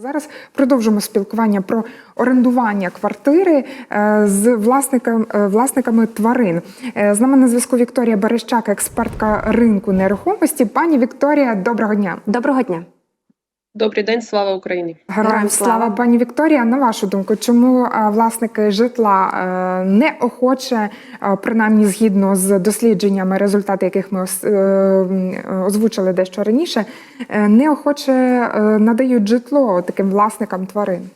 Зараз продовжимо спілкування про орендування квартири е, з власниками, власниками тварин. Е, З нами на зв'язку Вікторія Берещак, експертка ринку нерухомості. Пані Вікторія, доброго дня. Доброго дня. Добрий день, слава Україні. Героям слава, слава. пані Вікторія. На вашу думку, чому е, власники житла е, неохоче, е, принаймні згідно з дослідженнями, результати яких ми озвучили дещо раніше, неохоче надають житло таким власникам тварин?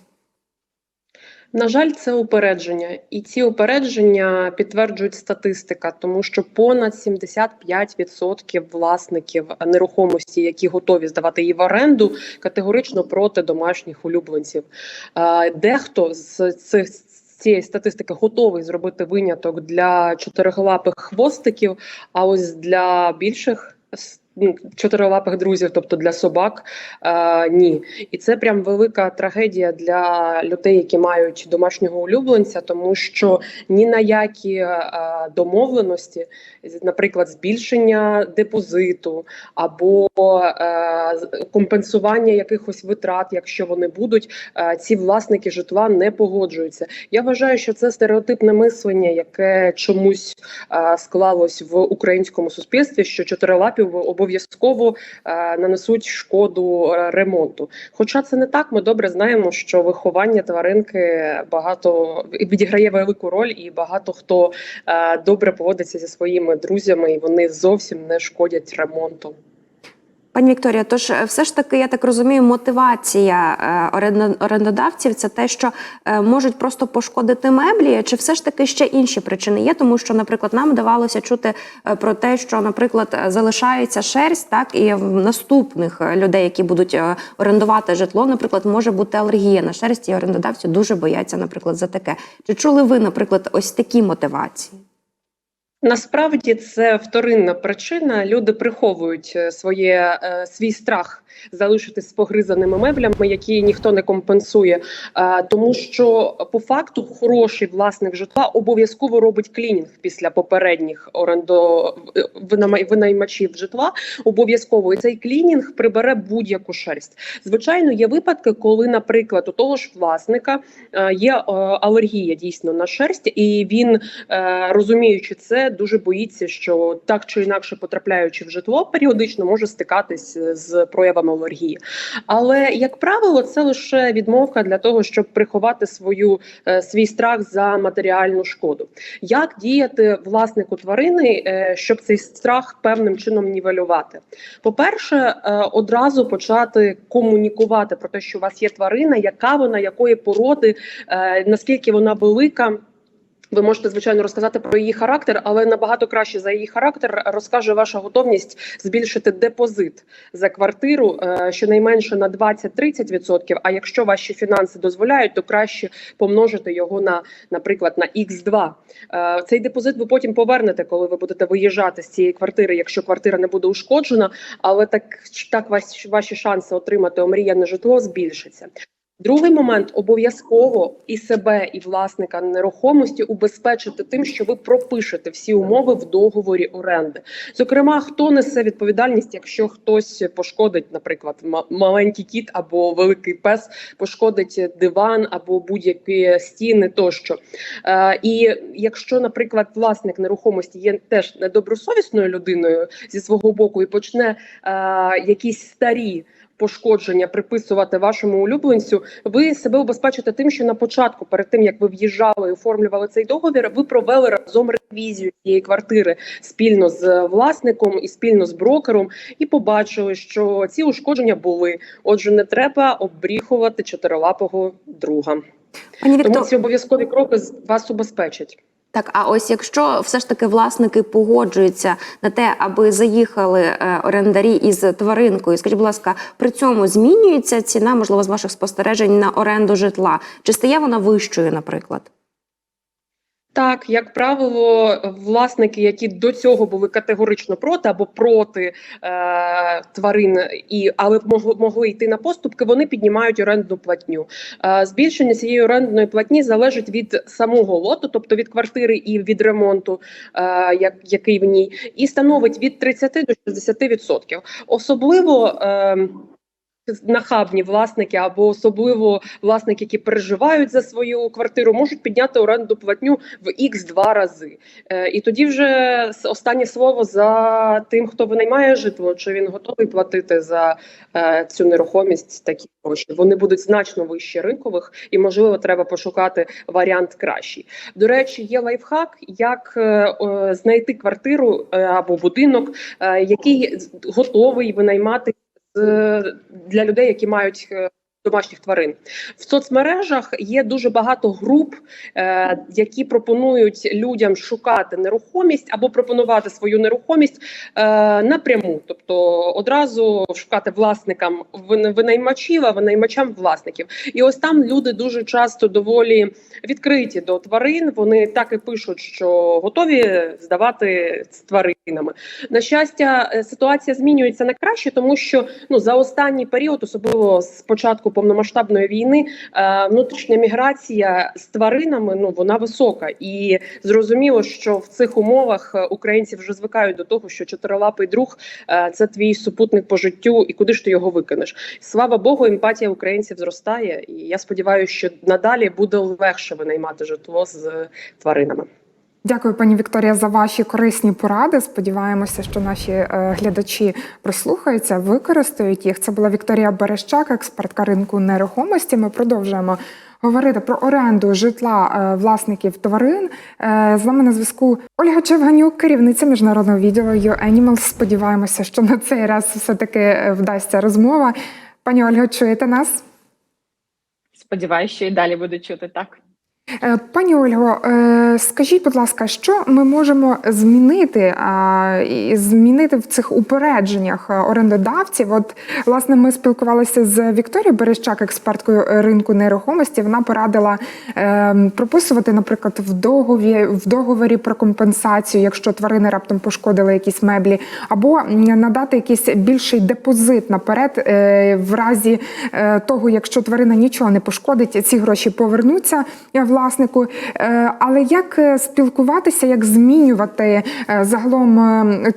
На жаль, це упередження, і ці упередження підтверджують статистика, тому що понад 75% власників нерухомості, які готові здавати її в оренду, категорично проти домашніх улюбленців. Дехто з цих цієї статистики готовий зробити виняток для чотирилапих хвостиків, а ось для більших. Ну, Чотирилапих друзів, тобто для собак, е, ні. І це прям велика трагедія для людей, які мають домашнього улюбленця, тому що ні на які е, домовленості, наприклад, збільшення депозиту або е, компенсування якихось витрат, якщо вони будуть, е, ці власники житла не погоджуються. Я вважаю, що це стереотипне мислення, яке чомусь е, склалось в українському суспільстві, що чотирилапі обов'язково е, нанесуть шкоду е, ремонту. Хоча це не так, ми добре знаємо, що виховання тваринки багато відіграє велику роль, і багато хто е, добре поводиться зі своїми друзями, і вони зовсім не шкодять ремонту. Пані Вікторія, тож е, все ж таки, я так розумію, мотивація е, орендодавців це те, що е, можуть просто пошкодити меблі, чи все ж таки ще інші причини є? Тому що, наприклад, нам давалося чути про те, що, наприклад, залишається шерсть, так і в наступних людей, які будуть орендувати житло, наприклад, може бути алергія на шерсть, і орендодавці дуже бояться, наприклад, за таке. Чи чули ви, наприклад, ось такі мотивації? Насправді це вторинна причина. Люди приховують е, своє е, свій страх залишитись з погризаними меблями, які ніхто не компенсує. Е, тому що по факту хороший власник житла обов'язково робить клінінг після попередніх орендо винаймачів житла. Обов'язково і цей клінінг прибере будь-яку шерсть. Звичайно, є випадки, коли, наприклад, у того ж власника є алергія дійсно на шерсть, і він розуміючи це, дуже боїться, що так чи інакше потрапляючи в житло, періодично може стикатись з проявами алергії. Але як правило, це лише відмовка для того, щоб приховати свою е, свій страх за матеріальну шкоду. Як діяти власнику тварини, е, щоб цей страх певним чином нівелювати? По-перше, е, одразу почати комунікувати про те, що у вас є тварина, яка вона, якої породи, е, наскільки вона велика. Ви можете звичайно розказати про її характер, але набагато краще за її характер розкаже ваша готовність збільшити депозит за квартиру е, щонайменше на 20-30%, А якщо ваші фінанси дозволяють, то краще помножити його на, наприклад, на x2. Е, Цей депозит ви потім повернете, коли ви будете виїжджати з цієї квартири, якщо квартира не буде ушкоджена. Але так, так ваші, шанси отримати омріяне житло збільшаться. Другий момент обов'язково і себе, і власника нерухомості убезпечити тим, що ви пропишете всі умови в договорі оренди. Зокрема, хто несе відповідальність, якщо хтось пошкодить, наприклад, маленький кіт або великий пес, пошкодить диван або будь-які стіни тощо. Е, і якщо, наприклад, власник нерухомості є теж недобросовісною людиною зі свого боку і почне е, якісь старі пошкодження приписувати вашому улюбленцю, ви себе убезпечите тим, що на початку, перед тим як ви в'їжджали і оформлювали цей договір, ви провели разом ревізію цієї квартири спільно з власником і спільно з брокером, і побачили, що ці ушкодження були. Отже, не треба обріхувати чотирилапого друга. Пані Тому Вікторія, ці обов'язкові кроки вас убезпечать. Так, а ось якщо все ж таки власники погоджуються на те, аби заїхали е, орендарі із тваринкою, скажіть, будь ласка, при цьому змінюється ціна, можливо, з ваших спостережень на оренду житла? Чи стає вона вищою, наприклад? Так, як правило, власники, які до цього були категорично проти або проти е, тварин, і але могли, могли йти на поступки, вони піднімають орендну платню. Е, збільшення цієї орендної платні залежить від самого лоту, тобто від квартири і від ремонту, е, як, який в ній, і становить від 30 до 60%. Особливо. Е, нахабні власники або особливо власники, які переживають за свою квартиру, можуть підняти оренду платню в x 2 рази. Е, І тоді вже останнє слово за тим, хто винаймає житло, чи він готовий платити за е, цю нерухомість такі гроші. Вони будуть значно вищі ринкових, і можливо треба пошукати варіант кращий. До речі, є лайфхак, як е, знайти квартиру або будинок, який готовий винаймати для людей, які мають. Домашніх тварин в соцмережах є дуже багато груп, е, які пропонують людям шукати нерухомість або пропонувати свою нерухомість е, напряму, тобто одразу шукати власникам винаймачів, а винаймачам власників. І ось там люди дуже часто доволі відкриті до тварин. Вони так і пишуть, що готові здавати з тваринами. На щастя, е, ситуація змінюється на краще, тому що ну за останній період, особливо з початку повномасштабної війни, е, внутрішня міграція з тваринами ну вона висока, і зрозуміло, що в цих умовах е, українці вже звикають до того, що чотирилапий друг е, це твій супутник по життю, і куди ж ти його викинеш? Слава Богу, емпатія українців зростає, і я сподіваюся, що надалі буде легше винаймати житло з тваринами. Дякую, пані Вікторія, за ваші корисні поради. Сподіваємося, що наші е, глядачі прислухаються, використають їх. Це була Вікторія Берещак, експертка ринку нерухомості. Ми продовжуємо говорити про оренду житла е, власників тварин. Е, з нами на зв'язку Ольга Чевганюк, керівниця міжнародного відділу YouAnimals. Сподіваємося, що на цей раз все-таки е, вдасться розмова. Пані Ольга, чуєте нас? Сподіваюсь, що і далі буду чути так. Е, Пані Ольго, е, скажіть, будь ласка, що ми можемо змінити змінити в цих упередженнях е, орендодавців? От власне ми спілкувалися з Вікторією Берещак, експерткою ринку нерухомості. Вона порадила прописувати, наприклад, в догові в договорі про компенсацію, якщо тварини раптом пошкодили якісь меблі, або надати якийсь більший депозит наперед, в разі того, якщо тварина нічого не пошкодить, ці гроші повернуться власнику. Е, Але як е, спілкуватися, як змінювати е, загалом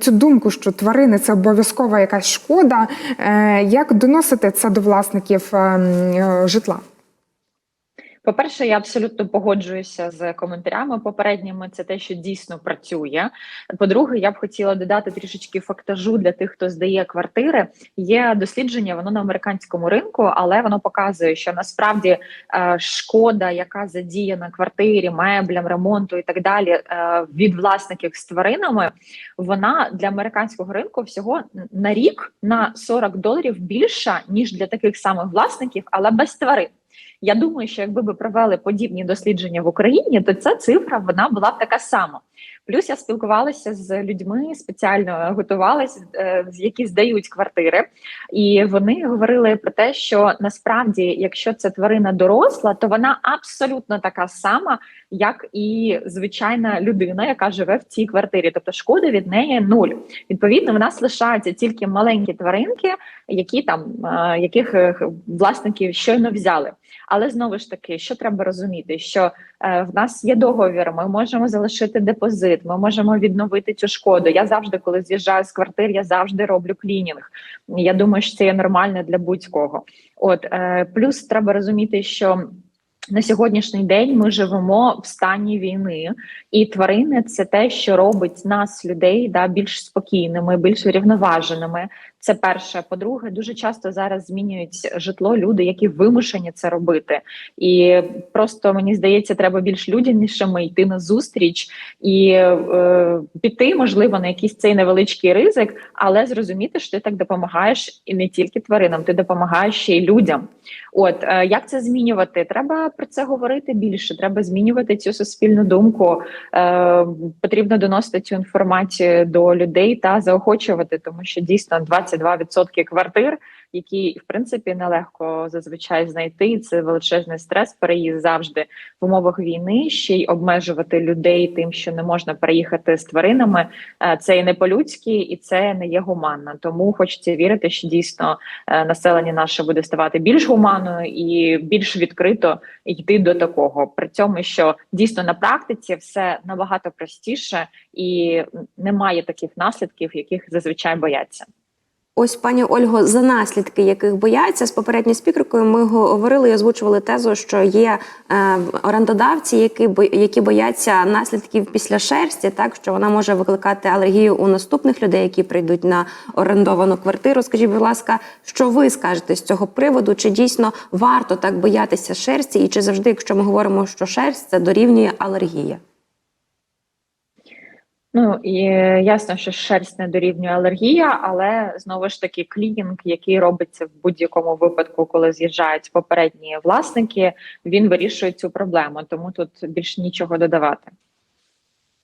цю думку, що тварини це обов'язкова якась шкода? Як доносити це до власників е, м, е, житла? По-перше, я абсолютно погоджуюся з коментарями попередніми. Це те, що дійсно працює. По-друге, я б хотіла додати трішечки фактажу для тих, хто здає квартири. Є дослідження, воно на американському ринку, але воно показує, що насправді е, шкода, яка задіяна квартирі, меблям, ремонту і так далі, е, від власників з тваринами, вона для американського ринку всього на рік на 40 доларів більша ніж для таких самих власників, але без тварин. Я думаю, що якби ми провели подібні дослідження в Україні, то ця цифра вона була б така сама. Плюс я спілкувалася з людьми, спеціально готувалася, е, які здають квартири, і вони говорили про те, що насправді, якщо це тварина доросла, то вона абсолютно така сама, як і звичайна людина, яка живе в цій квартирі. Тобто шкода від неї нуль. Відповідно, в нас лишаються тільки маленькі тваринки, які там е, яких е, власники щойно взяли. Але знову ж таки, що треба розуміти, що в нас є договір, ми можемо залишити депозит, ми можемо відновити цю шкоду. Я завжди, коли з'їжджаю з квартир, я завжди роблю клінінг. Я думаю, що це є нормально для будь-кого. От е, плюс треба розуміти, що. На сьогоднішній день ми живемо в стані війни, і тварини це те, що робить нас, людей, да, більш спокійними, більш врівноваженими. Це перше. По-друге, дуже часто зараз змінюють житло люди, які вимушені це робити. І просто мені здається, треба більш людянішими йти на зустріч і е, піти, можливо, на якийсь цей невеличкий ризик, але зрозуміти, що ти так допомагаєш і не тільки тваринам, ти допомагаєш ще й людям. От е, як це змінювати? Треба про це говорити більше. Треба змінювати цю суспільну думку. Е, потрібно доносити цю інформацію до людей та заохочувати, тому що дійсно 22% квартир, які в принципі нелегко зазвичай знайти. Це величезний стрес. Переїзд завжди в умовах війни. Ще й обмежувати людей тим, що не можна переїхати з тваринами. Е, Це і не по-людськи, і це не є гуманно. Тому хочеться вірити, що дійсно е, населення наше буде ставати більш гуманною і більш відкрито йти до такого. При цьому, що дійсно на практиці все набагато простіше і немає таких наслідків, яких зазвичай бояться. Ось, пані Ольго, за наслідки, яких бояться з попередньою спікеркою, ми говорили і озвучували тезу, що є е, орендодавці, які бо- які бояться наслідків після шерсті, так що вона може викликати алергію у наступних людей, які прийдуть на орендовану квартиру. Скажіть, будь ласка, що ви скажете з цього приводу? Чи дійсно варто так боятися шерсті, і чи завжди, якщо ми говоримо, що шерсть це дорівнює алергія? Ну і е, ясно, що шерсть не дорівнює алергія, але знову ж таки клінінг, який робиться в будь-якому випадку, коли з'їжджають попередні власники, він вирішує цю проблему. Тому тут більше нічого додавати.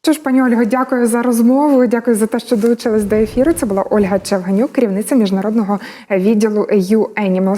Що ж, пані Ольго, дякую за розмову. Дякую за те, що долучились до ефіру. Це була Ольга Чевганюк, керівниця міжнародного відділу EU Animal.